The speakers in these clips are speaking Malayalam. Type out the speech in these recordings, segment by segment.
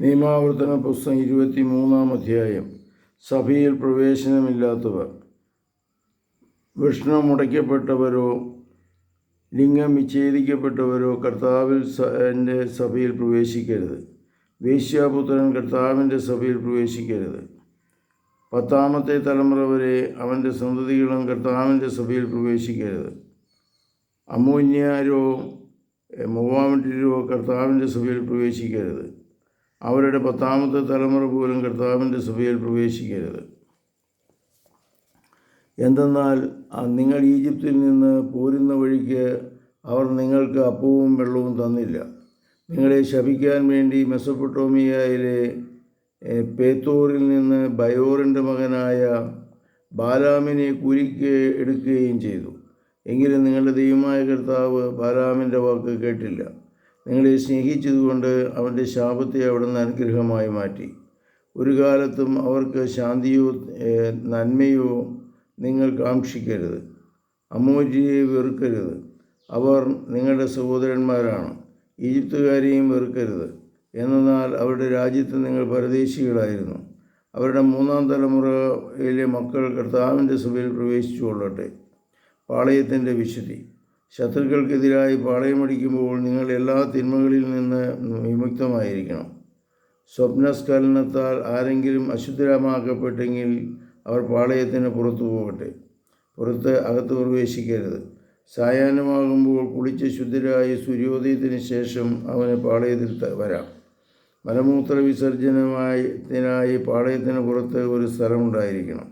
നിയമാവർത്തന പുസ്തകം ഇരുപത്തി മൂന്നാം അധ്യായം. സഭയിൽ പ്രവേശനമില്ലാത്തവർ. വിഷ്ണു മുടയ്ക്കപ്പെട്ടവരോ ലിംഗം വിച്ഛേദിക്കപ്പെട്ടവരോ കർത്താവിൽ എന്റെ സഭയിൽ പ്രവേശിക്കരുത്. വേശ്യാപുത്രൻ കർത്താവിന്റെ സഭയിൽ പ്രവേശിക്കരുത്. പത്താമത്തെ തലമുറ വരെ അവന്റെ സന്തതികളും കർത്താവിന്റെ സഭയിൽ പ്രവേശിക്കരുത്. അമൂന്യാരോ മൂവാമറ്റിരോ കർത്താവിന്റെ സഭയിൽ പ്രവേശിക്കരുത്. അവരുടെ പത്താമത്തെ തലമുറ പോലും കർത്താവിന്റെ സഭയിൽ പ്രവേശിക്കരുത്. എന്തെന്നാൽ നിങ്ങൾ ഈജിപ്തിൽ നിന്ന് പോരുന്ന വഴിക്ക് അവർ നിങ്ങൾക്ക് അപ്പവും വെള്ളവും തന്നില്ല. നിങ്ങളെ ശപിക്കാൻ വേണ്ടി മെസ്സപ്പൊട്ടോമിയയിലെ പേത്തോറിൽ നിന്ന് ബയോറിന്റെ മകനായ ബാലാമിനെ കുരിക്ക് എടുക്കുകയും ചെയ്തു. എങ്കിലും നിങ്ങളുടെ ദൈവമായ കർത്താവ് ബാലാമിന്റെ വാക്ക് കേട്ടില്ല. നിങ്ങളെ സ്നേഹിച്ചതുകൊണ്ട് അവന്റെ ശാപത്തെ അവിടുന്ന് അനുഗ്രഹമായി മാറ്റി. ഒരു കാലത്തും അവർക്ക് ശാന്തിയോ നന്മയോ നിങ്ങൾ കാക്ഷിക്കരുത്. അമ്മൂജിയെ വെറുക്കരുത്. അവർ നിങ്ങളുടെ സഹോദരന്മാരാണ്. ഈജിപ്തുകാരെയും വെറുക്കരുത്. എന്നാൽ അവരുടെ രാജ്യത്ത് നിങ്ങൾ പരദേശികളായിരുന്നു. അവരുടെ മൂന്നാം തലമുറയിലെ മക്കൾ കർത്താവിന്റെ സഭയിൽ പ്രവേശിച്ചു കൊള്ളട്ടെ പാളയത്തിന്റെ വിശുദ്ധി. ശത്രുക്കൾക്കെതിരായി പാളയമടിക്കുമ്പോൾ നിങ്ങൾ എല്ലാ തിന്മകളിൽ നിന്ന് വിമുക്തമായിരിക്കണം. സ്വപ്നസ്ഖലനത്താൽ ആരെങ്കിലും അശുദ്ധരാമാക്കപ്പെട്ടെങ്കിൽ അവർ പാളയത്തിന് പുറത്തു പോകട്ടെ. പുറത്ത് അകത്ത് പ്രവേശിക്കരുത്. സായാഹ്നമാകുമ്പോൾ കുളിച്ച് ശുദ്ധരായി സൂര്യോദയത്തിന് ശേഷം അവന് പാളയത്തിൽ വരാം. മലമൂത്ര വിസർജനമായതിനായി പാളയത്തിന് പുറത്ത് ഒരു സ്ഥലമുണ്ടായിരിക്കണം.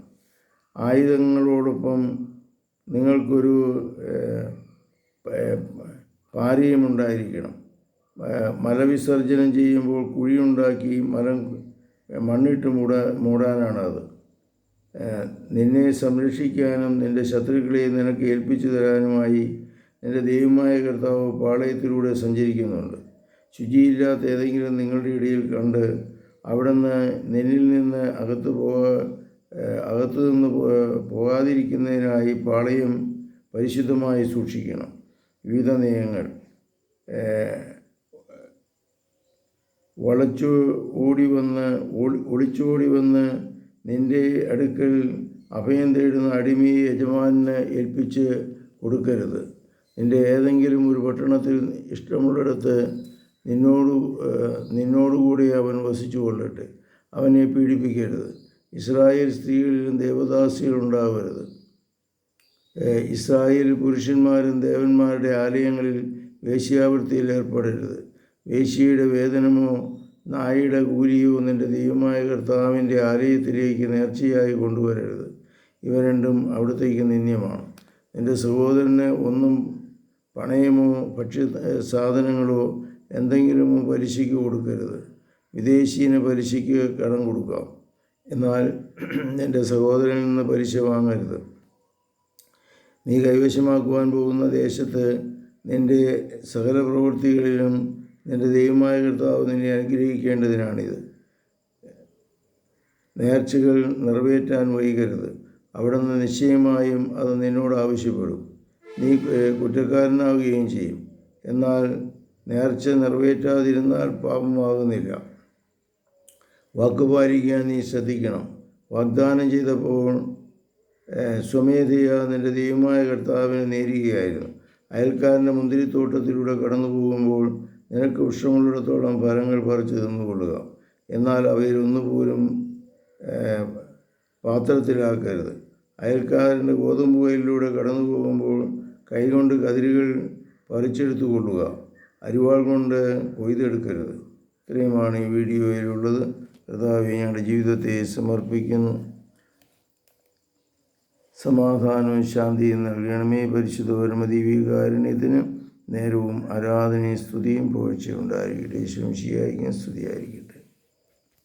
ആയുധങ്ങളോടൊപ്പം നിങ്ങൾക്കൊരു ഏഹ്, ഉണ്ടായിരിക്കണം മലവിസർജനം ചെയ്യുമ്പോൾ കുഴിയുണ്ടാക്കി മലം മണ്ണിട്ട് മൂടാ അത് നിന്നെ സംരക്ഷിക്കാനും നിന്റെ ശത്രുക്കളെ നിനക്ക് ഏൽപ്പിച്ചു തരാനുമായി നിന്റെ ദൈവമായ കർത്താവ് പാളയത്തിലൂടെ സഞ്ചരിക്കുന്നുണ്ട്. ശുചിയില്ലാത്ത ഏതെങ്കിലും നിങ്ങളുടെ ഇടയിൽ കണ്ട് അവിടുന്ന് നിന്നിൽ നിന്ന് അകത്ത് പോകാ അകത്തു നിന്ന് പോകാതിരിക്കുന്നതിനായി പാളയം പരിശുദ്ധമായി സൂക്ഷിക്കണം. വിവിധ നിയമങ്ങൾ ഏഹ്, വളച്ചു ഓടി വന്ന് ഒളിച്ചോടി വന്ന് നിന്റെ അടുക്കൽ അഭയം തേടുന്ന അടിമയെ യജമാനെ ഏൽപ്പിച്ച് കൊടുക്കരുത്. നിന്റെ ഏതെങ്കിലും ഒരു പട്ടണത്തിൽ ഇഷ്ടമുള്ളിടത്ത് നിന്നോട് നിന്നോടുകൂടി അവൻ വസിച്ചു കൊള്ളട്ടെ. അവനെ പീഡിപ്പിക്കരുത്. ഇസ്രായേൽ സ്ത്രീകളിലും ദേവദാസികളുണ്ടാവരുത് ഇസ്രായേൽ പുരുഷന്മാരും ദേവന്മാരുടെ ആലയങ്ങളിൽ വേശ്യാവൃത്തിയിൽ ഏർപ്പെടരുത്. വേശ്യയുടെ വേതനമോ നായയുടെ കൂലിയോ നിന്റെ ദൈവമായ കർത്താവിന്റെ ആലയത്തിലേക്ക് നേർച്ചയായി കൊണ്ടുവരരുത്. ഇവ രണ്ടും അവിടത്തേക്ക് നിന്ദ്യമാണ്. നിന്റെ സഹോദരന് ഒന്നും പണയമോ ഭക്ഷ്യ സാധനങ്ങളോ എന്തെങ്കിലും പലിശയ്ക്ക് കൊടുക്കരുത്. വിദേശീയന് പലിശയ്ക്ക് കടം കൊടുക്കാം. എന്നാൽ എന്റെ സഹോദരനിൽ നിന്ന് പലിശ വാങ്ങരുത്. നീ കൈവശമാക്കുവാൻ പോകുന്ന ദേശത്ത് നിന്റെ സകല പ്രവൃത്തികളിലും നിന്റെ ദൈവമായ കർത്താവ് നിന്നെ അനുഗ്രഹിക്കേണ്ടതിനാണിത്. നേർച്ചകൾ നിറവേറ്റാൻ വൈകരുത്. അവിടുന്ന് നിശ്ചയമായും അത് നിന്നോട് ആവശ്യപ്പെടും. നീ കുറ്റക്കാരനാവുകയും ചെയ്യും. എന്നാൽ നേർച്ച നിറവേറ്റാതിരുന്നാൽ പാപമാകുന്നില്ല. വാക്കുപാലിക്കാൻ നീ ശ്രദ്ധിക്കണം. വാഗ്ദാനം ചെയ്തപ്പോൾ സ്വമേധയാ നിന്റെ ദൈവമായ കർത്താവിനെ നേരിടുകയായിരുന്നു. അയൽക്കാരന്റെ മുന്തിരിത്തോട്ടത്തിലൂടെ കടന്നു പോകുമ്പോൾ നിനക്ക് വൃക്ഷമുള്ളിടത്തോളം ഫലങ്ങൾ പറിച്ചു തിന്നുകൊള്ളുക. എന്നാൽ ഏഹ്, പാത്രത്തിലാക്കരുത്. അയൽക്കാരന്റെ ഗോതമ്പ് വയലിലൂടെ കടന്നു പോകുമ്പോൾ കൈകൊണ്ട് കതിരുകൾ പറിച്ചെടുത്തു കൊള്ളുക അരിവാൾ കൊണ്ട് കൊയ്തെടുക്കരുത്. ഇത്രയുമാണ് ഈ വീഡിയോയിലുള്ളത്. കർത്താവ് ഞങ്ങളുടെ ജീവിതത്തെ സമർപ്പിക്കുന്നു. സമാധാനവും ശാന്തിയും നൽകണമേ. പരിശുദ്ധ പരമദീവികാരുണ്യത്തിന് നേരവും ആരാധനയും സ്തുതിയും പോഴ്ചയുണ്ടായിരിക്കട്ടെ ശംശിയായിരിക്കും സ്തുതിയായിരിക്കട്ടെ